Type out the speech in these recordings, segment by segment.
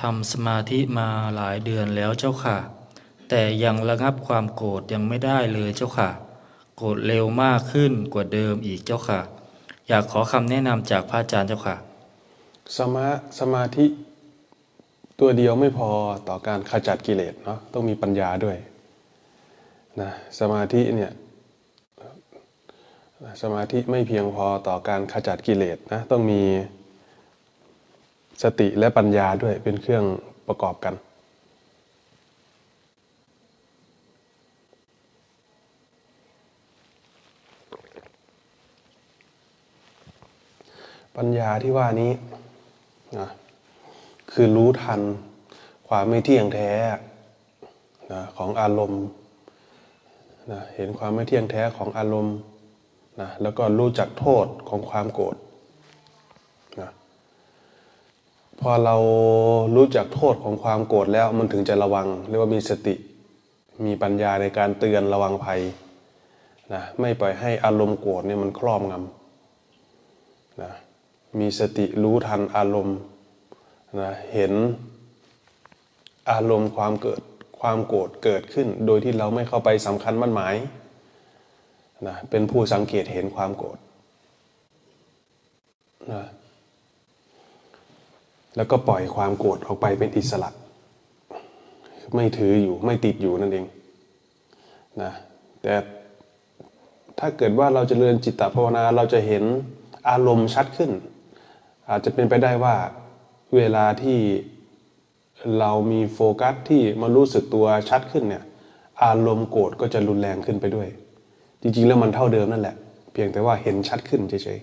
ทำสมาธิมาหลายเดือนแล้วเจ้าค่ะ แต่ยังระงับความโกรธยังไม่ได้เลยเจ้าค่ะ โกรธเร็วมากขึ้นกว่าเดิมอีกเจ้าค่ะ อยากขอคำแนะนำจากพระอาจารย์เจ้าค่ะ สมาสมาธิตัวเดียวไม่พอต่อการขจัดกิเลสเนาะต้องมีปัญญาด้วยนะสมาธิเนี่ยสมาธิไม่เพียงพอต่อการขจัดกิเลสนะต้องมี สติและปัญญาด้วยเป็นเครื่องประกอบกัน ปัญญาที่ว่านี้นะคือรู้ทันความไม่เที่ยงแท้นะของอารมณ์นะเห็นความไม่เที่ยงแท้ของอารมณ์นะแล้วก็รู้จักโทษของความโกรธนะ พอเรารู้จักโทษของความโกรธแล้วมันถึงจะระวัง เรียกว่ามีสติ มีปัญญาในการเตือนระวังภัยนะไม่ปล่อยให้อารมณ์โกรธเนี่ยมันครอบงำนะมีสติรู้ทันอารมณ์นะเห็นอารมณ์ความเกิดความโกรธเกิดขึ้น โดยที่เราไม่เข้าไปสำคัญมั่นหมายนะเป็นผู้สังเกตเห็นความโกรธนะ แล้วก็ปล่อยความโกรธออกไปเป็นอิสระ ไม่ถืออยู่ไม่ติดอยู่นั่นเองนะแต่ถ้าเกิดว่าเราจเจริญจิตตภาวนาเราจะเห็นอารมณ์ชัดขึ้น อาจจะเป็นไปได้ว่าเวลาที่เรามีโฟกัสที่มารู้สึกตัวชัดขึ้นเนี่ยอารมณ์โกรธก็จะรุนแรงขึ้นไปด้วย จริงๆแล้วมันเท่าเดิมนั่นแหละ เพียงแต่ว่าเห็นชัดขึ้นเฉย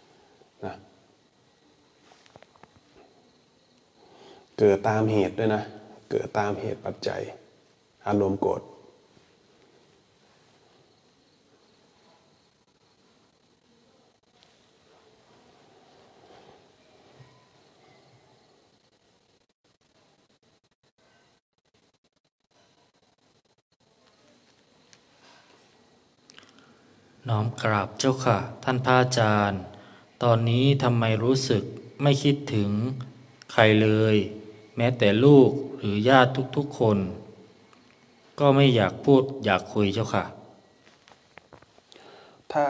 ๆนะ เกิดตามเหตุด้วยนะ เกิดตามเหตุปัจจัย อารมณ์โกรธน้อมกราบเจ้าค่ะ ท่านพระอาจารย์ ตอนนี้ทำไมรู้สึกไม่คิดถึงใครเลย แม้แต่ลูกหรือญาติทุกๆคน ก็ไม่อยากพูดอยากคุยเจ้าค่ะ ถ้า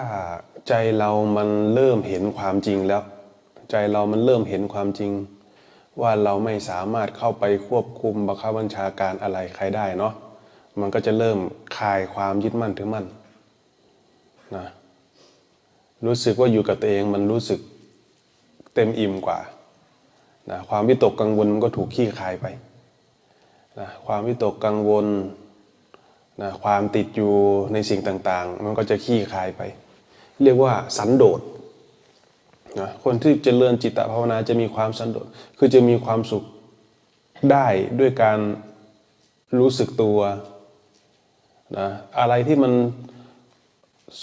ใจเรามันเริ่มเห็นความจริงแล้ว ใจเรามันเริ่มเห็นความจริง ว่าเราไม่สามารถเข้าไปควบคุมบังคับบัญชาการอะไรใครได้เนาะมันก็จะเริ่มคลายความยึดมั่นถือมั่นนะรู้สึกว่าอยู่กับตัวเองมันรู้สึกเต็มอิ่มกว่า นะความวิตกกังวลมันก็ถูกขี้คายไปนะความวิตกกังวลนะความติดอยู่ในสิ่งต่างๆ มันก็จะขี้คายไป เรียกว่าสันโดษนะคนที่เจริญจิตภาวนาจะมีความสันโดษคือจะมีความสุขได้ด้วยการรู้สึกตัวนะอะไรที่มัน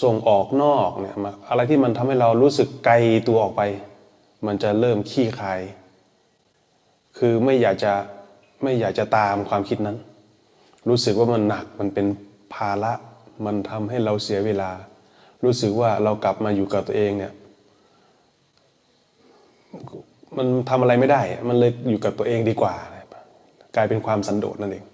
ส่งออกนอกเนี่ยมาอะไรที่มันทำให้เรารู้สึกไกลตัวออกไป มันจะเริ่มขี้คาย คือไม่อยากจะไม่อยากจะตามความคิดนั้น รู้สึกว่ามันหนักมันเป็นภาระมันทำให้เราเสียเวลา รู้สึกว่าเรากลับมาอยู่กับตัวเองเนี่ยมันทำอะไรไม่ได้ มันเลยอยู่กับตัวเองดีกว่า กลายเป็นความสันโดษนั่นเอง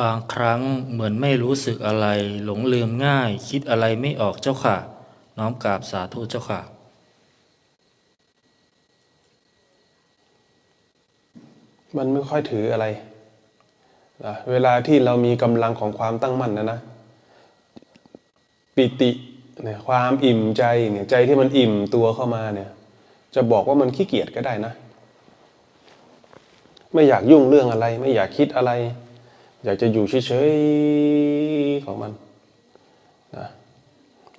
บางครั้งเหมือนไม่รู้สึกอะไร หลงลืมง่าย คิดอะไรไม่ออกเจ้าค่ะ น้อมกราบสาธุเจ้าค่ะ มันไม่ค่อยถืออะไรนะเวลาที่เรามีกำลังของความตั้งมั่นนะนะ ปิติเนี่ยความอิ่มใจเนี่ยใจที่มันอิ่มตัวเข้ามาเนี่ย จะบอกว่ามันขี้เกียจก็ได้นะ ไม่อยากยุ่งเรื่องอะไร ไม่อยากคิดอะไร อยากจะอยู่เฉยๆของมันนะ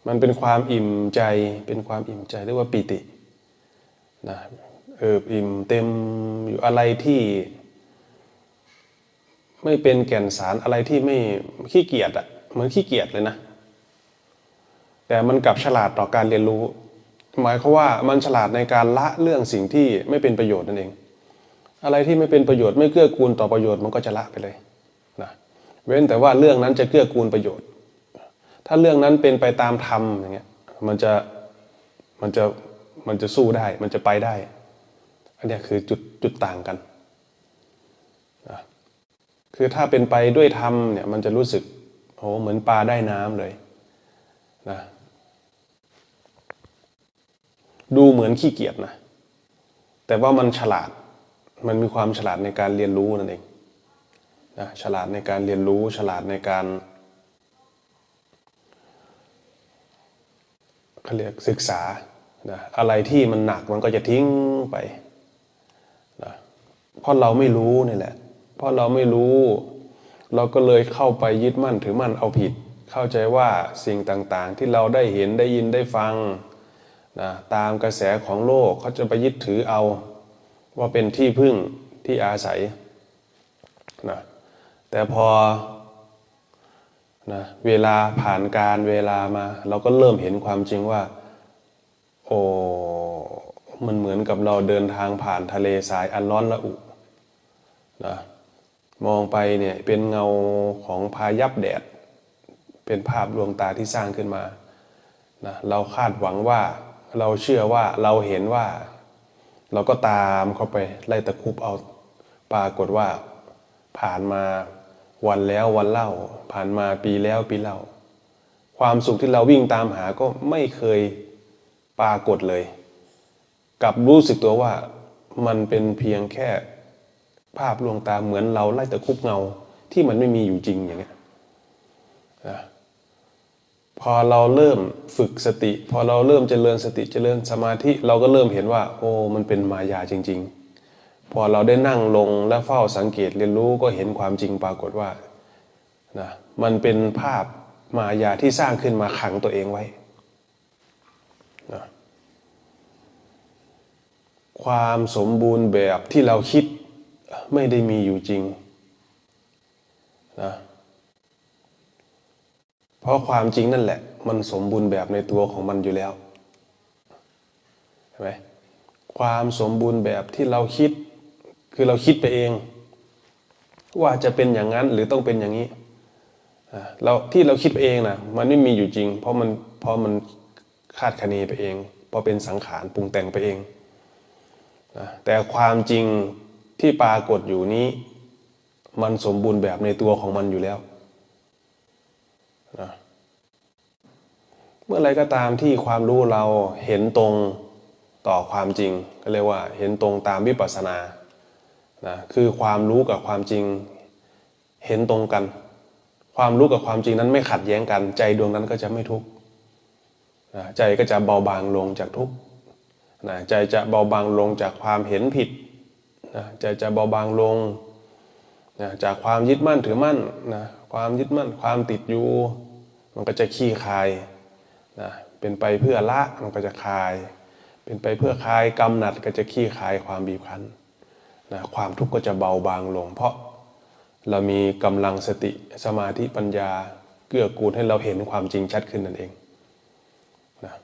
มันเป็นความอิ่มใจเป็นความอิ่มใจเรียกว่าปิตินะเอิบอิ่มเต็มอยู่อะไรที่ ไม่เป็นแก่นสารอะไรที่ไม่ขี้เกียจอะเหมือนขี้เกียจเลยนะ แต่มันกลับฉลาดต่อการเรียนรู้ หมายความว่ามันฉลาดในการละเรื่องสิ่งที่ไม่เป็นประโยชน์นั่นเอง อะไรที่ไม่เป็นประโยชน์ไม่เกื้อกูลต่อประโยชน์มันก็จะละไปเลย เว้นแต่ว่าเรื่องนั้นจะเกื้อกูลประโยชน์ ถ้าเรื่องนั้นเป็นไปตามธรรมอย่างเงี้ยมันจะมันจะมันจะสู้ได้ มันจะไปได้ อันเนี้ยคือจุดจุดต่างกันนะคือถ้าเป็นไปด้วยธรรมเนี่ยมันจะรู้สึกโหเหมือนปลาได้น้ำเลยนะดูเหมือนขี้เกียจนะ แต่ว่ามันฉลาด มันมีความฉลาดในการเรียนรู้นั่นเอง นะฉลาดในการเรียนรู้ฉลาดในการเขาเรียกศึกษานะอะไรที่มันหนักมันก็จะทิ้งไปนะเพราะเราไม่รู้นี่แหละ เพราะเราไม่รู้ เราก็เลยเข้าไปยึดมั่นถือมั่นเอาผิด เข้าใจว่าสิ่งต่างๆ ที่เราได้เห็นได้ยินได้ฟังนะตามกระแสของโลกเขาจะไปยึดถือเอา ว่าเป็นที่พึ่งที่อาศัยนะ แต่พอนะเวลาผ่านการเวลามา เราก็เริ่มเห็นความจริงว่า โอ้มันเหมือนกับเราเดินทางผ่านทะเลทรายอันร้อนระอุนะมองไปเนี่ยเป็นเงาของพายับแดด เป็นภาพดวงตาที่สร้างขึ้นมานะเราคาดหวังว่าเราเชื่อว่าเราเห็นว่า เราก็ตามเข้าไปไล่ตะคุบเอาปรากฏว่าผ่านมา วันแล้ววันเล่า ผ่านมาปีแล้วปีเล่า ความสุขที่เราวิ่งตามหาก็ไม่เคยปรากฏเลยกลับรู้สึกตัวว่ามันเป็นเพียงแค่ภาพลวงตาเหมือนเราไล่ตะครุบเงาที่มันไม่มีอยู่จริงอย่างเงี้ยนะพอเราเริ่มฝึกสติ พอเราเริ่มเจริญสติเจริญสมาธิ เราก็เริ่มเห็นว่า โอ้มันเป็นมายาจริง ๆ พอเราได้นั่งลงและเฝ้าสังเกตเรียนรู้ก็เห็นความจริงปรากฏว่านะมันเป็นภาพมายาที่สร้างขึ้นมาขังตัวเองไว้นะความสมบูรณ์แบบที่เราคิดไม่ได้มีอยู่จริงนะเพราะความจริงนั่นแหละ มันสมบูรณ์แบบในตัวของมันอยู่แล้วเห็นไหมความสมบูรณ์แบบที่เราคิด คือเราคิดไปเอง ว่าจะเป็นอย่างนั้นหรือต้องเป็นอย่างนี้เราที่เราคิดไปเองนะมันไม่มีอยู่จริง เพราะมันเพราะมันคาดคะเนไปเอง เพราะเป็นสังขารปรุงแต่งไปเองนะแต่ความจริงที่ปรากฏอยู่นี้ มันสมบูรณ์แบบในตัวของมันอยู่แล้วนะเมื่อไรก็ตามที่ความรู้เราเห็นตรงต่อความจริง ก็เรียกว่าเห็นตรงตามวิปัสสนา นะคือความรู้กับความจริงเห็นตรงกัน ความรู้กับความจริงนั้นไม่ขัดแย้งกัน ใจดวงนั้นก็จะไม่ทุกข์นะใจก็จะเบาบางลงจากทุกข์นะใจจะเบาบางลงจากความเห็นผิดนะใจจะเบาบางลงนะจากความยึดมั่นถือมั่นนะความยึดมั่นความติดอยู่ มันก็จะขี้คายนะเป็นไปเพื่อละมันก็จะคลาย เป็นไปเพื่อคลายกำหนัดก็จะขี้คายความบีบคั้น นะความทุกข์ก็จะเบาบางลง เพราะเรามีกำลังสติสมาธิปัญญาเกื้อกูลให้เราเห็นความจริงชัดขึ้นนั่นเองนะ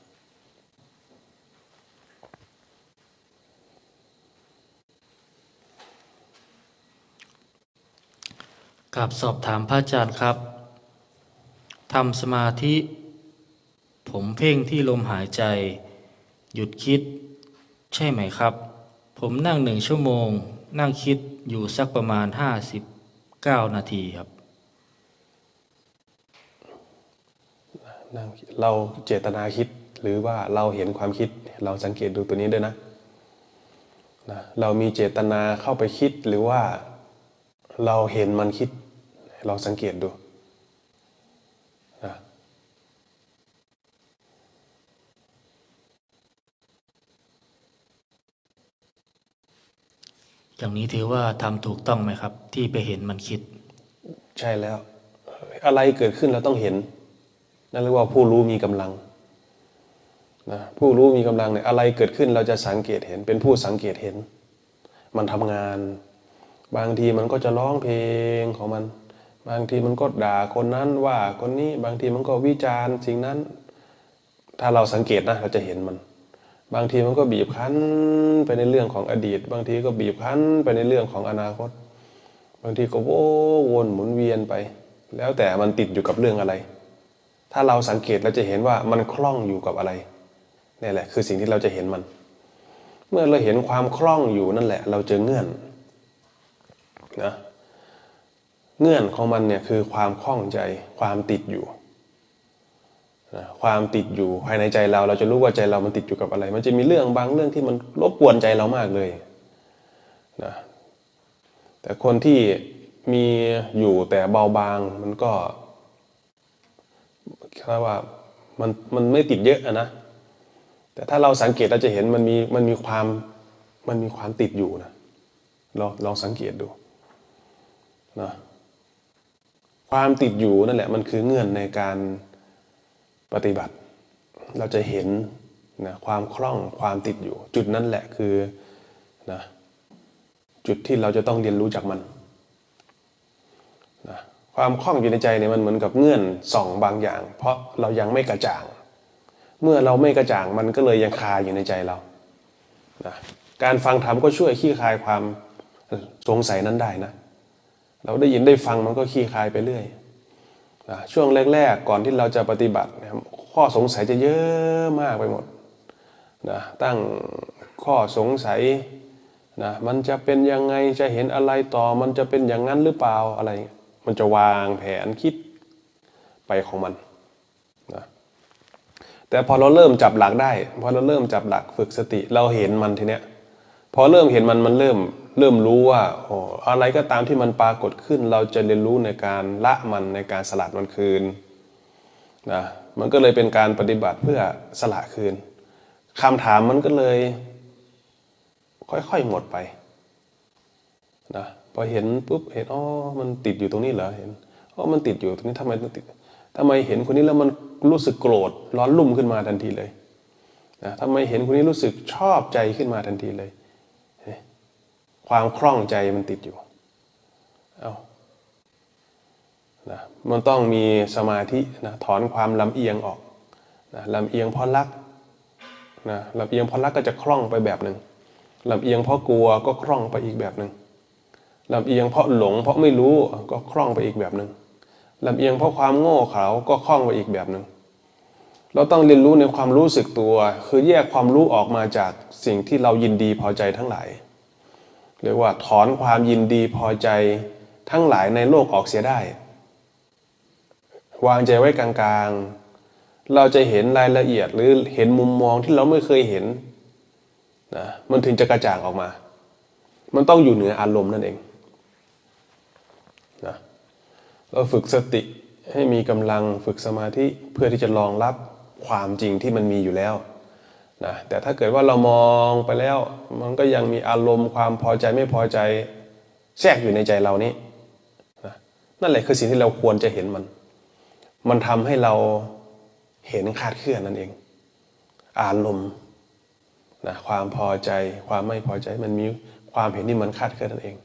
กับสอบถามพระอาจารย์ครับทำสมาธิ ผมเพ่งที่ลมหายใจ หยุดคิด ใช่ไหมครับ ผมนั่งหนึ่งชั่วโมง นั่งคิดอยู่สักประมาณห้าสิบเก้านาทีครับ นั่งเราเจตนาคิดหรือว่าเราเห็นความคิดเราสังเกตดูตัวนี้ด้วยนะนะเรามีเจตนาเข้าไปคิดหรือว่าเราเห็นมันคิด เราสังเกตดู อย่างนี้ถือว่าทำถูกต้องไหมครับ ที่ไปเห็นมันคิด ใช่แล้ว อะไรเกิดขึ้นเราต้องเห็น นั่นเรียกว่าผู้รู้มีกำลังนะผู้รู้มีกำลังเนี่ยอะไรเกิดขึ้นเราจะสังเกตเห็น เป็นผู้สังเกตเห็น มันทำงาน บางทีมันก็จะร้องเพลงของมัน บางทีมันก็ด่าคนนั้นว่าคนนี้บางทีมันก็วิจารณ์สิ่งนั้น ถ้าเราสังเกตนะเราจะเห็นมัน บางทีมันก็บีบคั้นไปในเรื่องของอดีต บางทีก็บีบคั้นไปในเรื่องของอนาคต บางทีก็โว้วนหมุนเวียนไป แล้วแต่มันติดอยู่กับเรื่องอะไร ถ้าเราสังเกตเราจะเห็นว่ามันคล่องอยู่กับอะไรนี่แหละ คือสิ่งที่เราจะเห็นมัน เมื่อเราเห็นความคล่องอยู่นั่นแหละ เราเจอเงื่อนนะเงื่อนของมันเนี่ยคือความคล่องใจความติดอยู่ นะความติดอยู่ภายในใจเรา เราจะรู้ว่าใจเรามันติดอยู่กับอะไร มันจะมีเรื่องบางเรื่องที่มันรบกวนใจเรามากเลยนะแต่คนที่มีอยู่แต่เบาบางมันก็แค่ว่ามันมันไม่ติดเยอะอะนะ แต่ถ้าเราสังเกตเราจะเห็นมันมีมันมีความมันมีความติดอยู่นะลองลองสังเกตดูนะความติดอยู่นั่นแหละมันคือเงื่อนในการ ปฏิบัติ เราจะเห็นนะความคล่องความติดอยู่ จุดนั้นแหละคือนะจุดที่เราจะต้องเรียนรู้จากมันนะความคล่องอยู่ในใจเนี่ยมันเหมือนกับเงื่อนส่องบางอย่าง เพราะเรายังไม่กระจ่าง เมื่อเราไม่กระจ่างมันก็เลยยังคาอยู่ในใจเรานะการฟังธรรมก็ช่วยขี้คลายความสงสัยนั้นได้นะ เราได้ยินได้ฟังมันก็ขี้คลายไปเรื่อย ช่วงแรก ๆ ก่อนที่เราจะปฏิบัตินะครับข้อสงสัยจะเยอะมากไปหมดนะตั้งข้อสงสัยนะมันจะเป็นยังไงจะเห็นอะไรต่อ มันจะเป็นอย่างนั้นหรือเปล่าอะไร มันจะวางแผนคิดไปของมันนะแต่พอเราเริ่มจับหลักได้ พอเราเริ่มจับหลักฝึกสติเราเห็นมันทีเนี้ยพอเริ่มเห็นมันมันเริ่ม เริ่มรู้ว่าโอ้อะไรก็ตามที่มันปรากฏขึ้น เราจะเรียนรู้ในการละมันในการสลัดมันคืนนะมันก็เลยเป็นการปฏิบัติเพื่อสละคืนคำถามมันก็เลย ค่อยๆหมดไปนะพอเห็นปุ๊บเห็นอ๋อมันติดอยู่ตรงนี้เหรอเห็นอ๋อมันติดอยู่ตรงนี้ทำไมติดทำไมเห็นคนนี้แล้วมันรู้สึกโกรธร้อนรุ่มขึ้นมาทันทีเลยนะทำไมเห็นคนนี้รู้สึกชอบใจขึ้นมาทันทีเลย ความคล่องใจมันติดอยู่ เอานะมันต้องมีสมาธินะถอนความลำเอียงออกนะลำเอียงเพราะรักนะลำเอียงเพราะรักก็จะคล่องไปแบบหนึ่งลำเอียงเพราะกลัวก็คล่องไปอีกแบบหนึ่งลำเอียงเพราะหลง เพราะไม่รู้ก็คล่องไปอีกแบบหนึ่งลำเอียงเพราะความโง่เขลาก็คล่องไปอีกแบบหนึ่งเราต้องเรียนรู้ในความรู้สึกตัว คือแยกความรู้ออกมาจากสิ่งที่เรายินดีพอใจทั้งหลาย เรียกว่าถอนความยินดีพอใจทั้งหลายในโลกออกเสียได้ วางใจไว้กลางๆ เราจะเห็นรายละเอียดหรือเห็นมุมมองที่เราไม่เคยเห็นนะมันถึงจะกระจ่างออกมา มันต้องอยู่เหนืออารมณ์นั่นเองนะเราฝึกสติให้มีกำลังฝึกสมาธิเพื่อที่จะรองรับความจริงที่มันมีอยู่แล้ว นะแต่ถ้าเกิดว่าเรามองไปแล้ว มันก็ยังมีอารมณ์ความพอใจไม่พอใจแทรกอยู่ในใจเรานี้นะนั่นแหละคือสิ่งที่เราควรจะเห็นมัน มันทำให้เราเห็นคาดเคลื่อนนั่นเอง อารมณ์นะความพอใจความไม่พอใจมันมีความเห็นที่มันคาดเคลื่อนนั่นเอง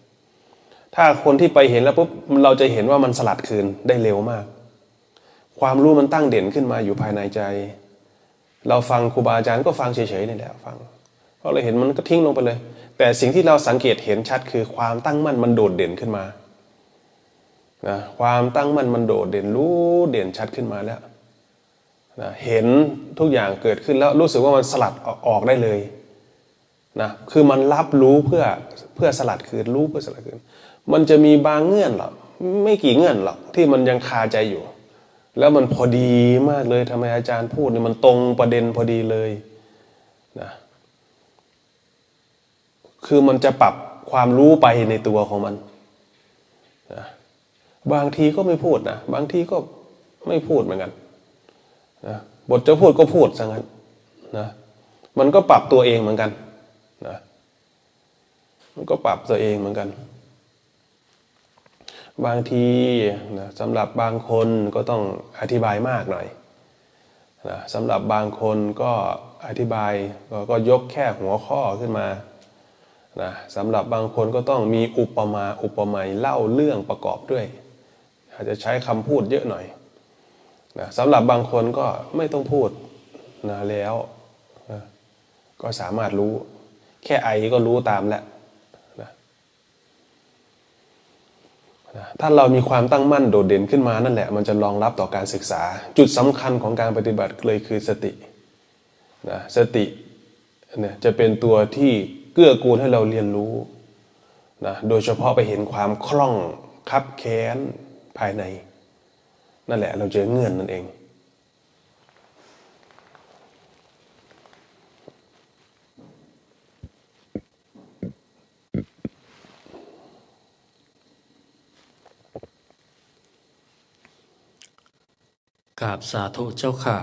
ถ้าคนที่ไปเห็นแล้วปุ๊บเราจะเห็นว่ามันสลัดคืนได้เร็วมาก ความรู้มันตั้งเด่นขึ้นมาอยู่ภายในใจ เราฟังครูบาอาจารย์ก็ฟังเฉยๆนี่แหละฟังพอเราเห็นมันก็ทิ้งลงไปเลย แต่สิ่งที่เราสังเกตเห็นชัดคือความตั้งมั่นมันโดดเด่นขึ้นมานะความตั้งมั่นมันโดดเด่นรู้เด่นชัดขึ้นมาแล้วนะเห็นทุกอย่างเกิดขึ้นแล้วรู้สึกว่ามันสลัดออกได้เลยนะคือมันรับรู้เพื่อเพื่อสลัดคืนรู้เพื่อสลัดคืน มันจะมีบางเงื่อนหรอกไม่กี่เงื่อนหรอกที่มันยังคาใจอยู่ แล้วมันพอดีมากเลยทำไมอาจารย์พูดเนี่ยมันตรงประเด็นพอดีเลยนะคือมันจะปรับความรู้ไปในตัวของมันนะบางทีก็ไม่พูดนะบางทีก็ไม่พูดเหมือนกันนะบทจะพูดก็พูดซะงั้นนะมันก็ปรับตัวเองเหมือนกันนะมันก็ปรับตัวเองเหมือนกัน บางทีนะสำหรับบางคนก็ต้องอธิบายมากหน่อยนะสำหรับบางคนก็อธิบายกก็ยกแค่หัวข้อขึ้นมานะสำหรับบางคนก็ต้องมีอุปมาอุปไมยเล่าเรื่องประกอบด้วย อาจจะใช้คำพูดเยอะหน่อยนะสำหรับบางคนก็ไม่ต้องพูดนะแล้วนะก็สามารถรู้ แค่ไอก็รู้ตามแล้วนะนะ ถ้าเรามีความตั้งมั่นโดดเด่นขึ้นมานั่นแหละ มันจะรองรับต่อการศึกษา จุดสำคัญของการปฏิบัติเลยคือสตินะสติเนี่ยจะเป็นตัวที่เกื้อกูลให้เราเรียนรู้นะโดยเฉพาะไปเห็นความคล่องคับแค้นภายใน นั่นแหละเราเจอเงื่อนนั่นเอง กราบสาธุเจ้าค่ะ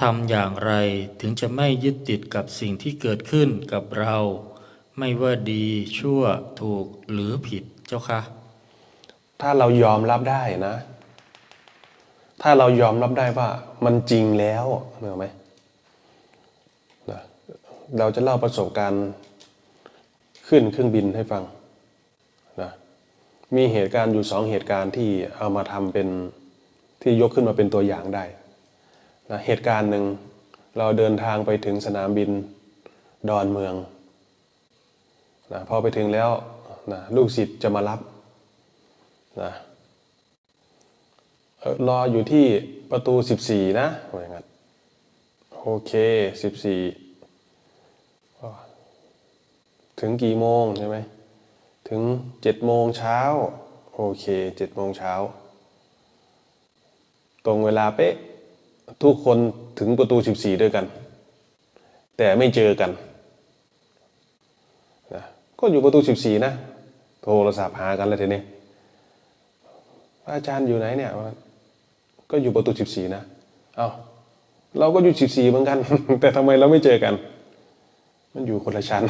ทำอย่างไรถึงจะไม่ยึดติดกับสิ่งที่เกิดขึ้นกับเรา ไม่ว่าดีชั่วถูกหรือผิดเจ้าค่ะ ถ้าเรายอมรับได้นะ ถ้าเรายอมรับได้ว่ามันจริงแล้วเหนกออกไหมนะเราจะเล่าประสบการณ์ขึ้นเครื่องบินให้ฟังนะมีเหตุการณ์อยู่สองเหตุการณ์ที่เอามาทำเป็น ที่ยกขึ้นมาเป็นตัวอย่างได้นะเหตุการณ์หนึ่งเราเดินทางไปถึงสนามบินดอนเมืองนะพอไปถึงแล้วนะลูกศิษย์จะมารับนะรออยู่ที่ประตู 14 นะอย่างนั้นโอเค 14 ถึงกี่โมงใช่ไหม ถึง 7 โมงเช้า โอเค 7 โมงเช้า ตรงเวลาเป๊ะทุกคนถึงประตู 14 ด้วยกัน แต่ไม่เจอกันนะก็อยู่ประตู 14 นะ โทรศัพท์หากันแล้วทีนี้อาจารย์อยู่ไหนเนี่ย ก็อยู่ประตูสิบสี่นะ เอาเราก็อยู่สิบสี่เหมือนกัน แต่ทำไมเราไม่เจอกัน มันอยู่คนละชั้น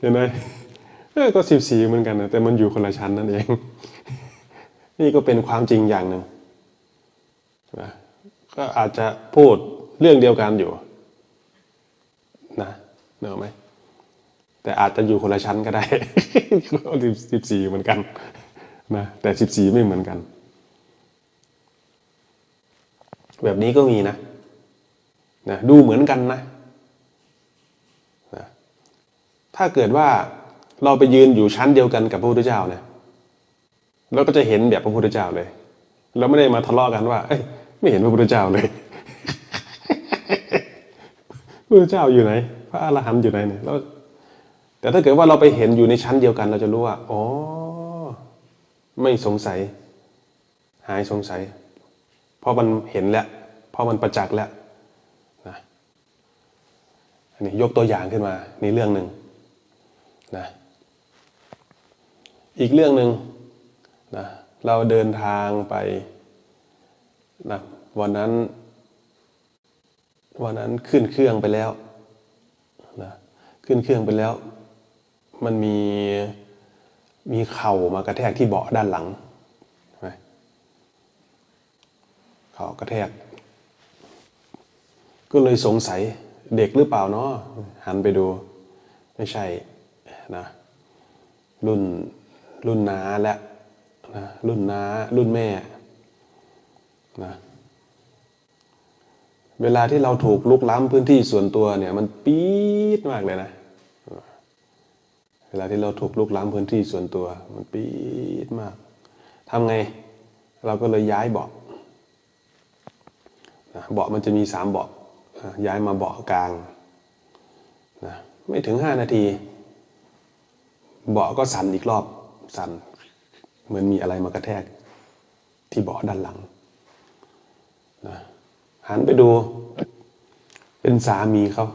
เห็นไหม ออก็สิบสี่เหมือนกันนะแต่มันอยู่คนละชั้นนั่นเอง นี่ก็เป็นความจริงอย่างหนึ่งนะก็อาจจะพูดเรื่องเดียวกันอยู่ นะเนกอะไหมแต่อาจจะอยู่คนละชั้นก็ได้สิบสี่เหมือนกันนะแต่สิบสี่ไม่เหมือนกัน แบบนี้ก็มีนะนะ ดูเหมือนกันนะนะ ถ้าเกิดว่า เราไปยืนอยู่ชั้นเดียวกันกับพระพุทธเจ้าเนี่ยเราก็จะเห็นแบบพระพุทธเจ้าเลย เราไม่ได้มาทะเลาะกันว่า เอ้ยไม่เห็นพระพุทธเจ้าเลยพระพุทธเจ้าอยู่ไหน พระอรหันต์อยู่ไหนเนี่ยเราแต่ถ้าเกิดว่าเราไปเห็นอยู่ในชั้นเดียวกัน เราจะรู้ว่าอ๋อไม่สงสัย หายสงสัย เพราะมันเห็นแล้ว เพราะมันประจักษ์แล้วนะอันนี้ยกตัวอย่างขึ้นมานี่เรื่องหนึ่งนะ อีกเรื่องหนึ่งนะเราเดินทางไปนะวันนั้น วันนั้นขึ้นเครื่องไปแล้วนะขึ้นเครื่องไปแล้ว มันมีมีเข่ามากระแทกที่เบาะด้านหลังไหมเข่ากระแทก ก็เลยสงสัยเด็กหรือเปล่าเนาะหันไปดู ไม่ใช่นะรุ่น รุ่นน้าและนะรุ่นน้ารุ่นแม่นะเวลาที่เราถูกลุกล้ำพื้นที่ส่วนตัวเนี่ย มันปี๊ดมากเลยนะ เวลาที่เราถูกลุกล้ำพื้นที่ส่วนตัว มันปี๊ดมากทำไง เราก็เลยย้ายเบาะนะเบาะมันจะมีสามเบาะย้ายมาเบาะกลางนะไม่ถึงห้านาที เบาะก็สั่นอีกรอบ สั่นเหมือนมีอะไรมากระแทก ที่เบาะด้านหลังนะหันไปดู เป็นสามีเขา